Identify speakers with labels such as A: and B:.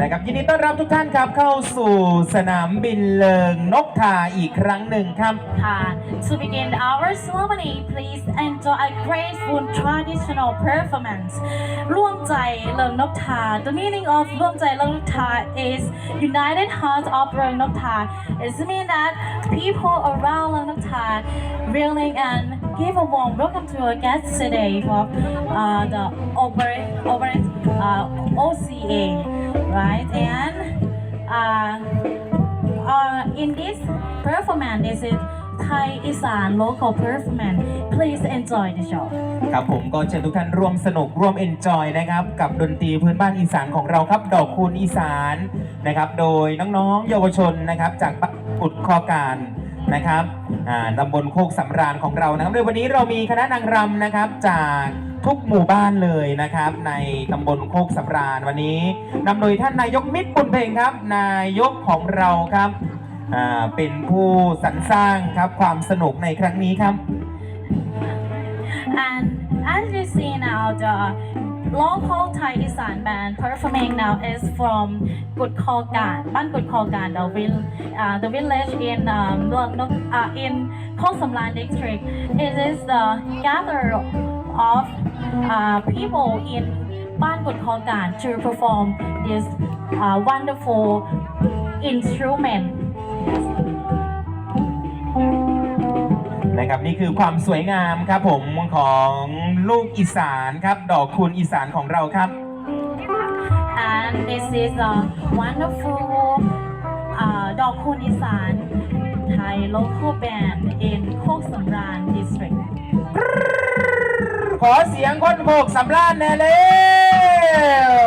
A: นะครับยินดีต้อนรับทุกท่านครับเข้าสู่สนามบินเลิงนกทาอีกครั้งหนึ่งครับ
B: Uh, to begin our ceremony, please enjoy a graceful traditional performance. ร่วมใจเลิงนกทา The meaning of ร่วมใจเลิงนกทา is United Heart of เลิงนกทา It means that people around เลิงนกทา really and give a warm welcome to our guests today for uh, the over over uh, OCA, right? And uh, uh, in this performance, this is Thai Isan local performance. Please enjoy the show.
A: ครับผมก็เชิญทุกท่านร่วมสนุกร่วมเอนจอยนะครับกับดนตรีพื้นบ้านอีสานของเราครับ ดอกคูณอีสานนะครับ โดยน้องๆ เยาวชนนะครับ จากบ้านกุดคอการนะครับอ่าตำบลโคกสำราญของเรานะครับโดยวันนี้เรามีคณะนางรำนะครับจาก ทุกหมู่บ้านเลยนะครับ ในตำบลโคกสำราญวันนี้นำโดยท่านนายกมิตรปุณเพลงครับ นายกของเราครับเป็นผู้สรรสร้างครับความสนุกในครั้งนี้ครับ
B: And as you see now, the local Thai Isan band performing now is from Gud Khogan, Ban Gud Khogan, the, vill, uh, the village in um, uh, in Khon Samlan district. It is the gather of uh, people in Ban Gud Khogan to perform this uh, wonderful instrument.
A: นะครับนี่คือความสวยงามครับผมของลูกอีสานครับ ดอกคูณอีสานของเราครับ
B: and this is a wonderful uh, Dok Kun Isan Thai local band
A: ขอเสียงคนโขกสำราญแน่เลย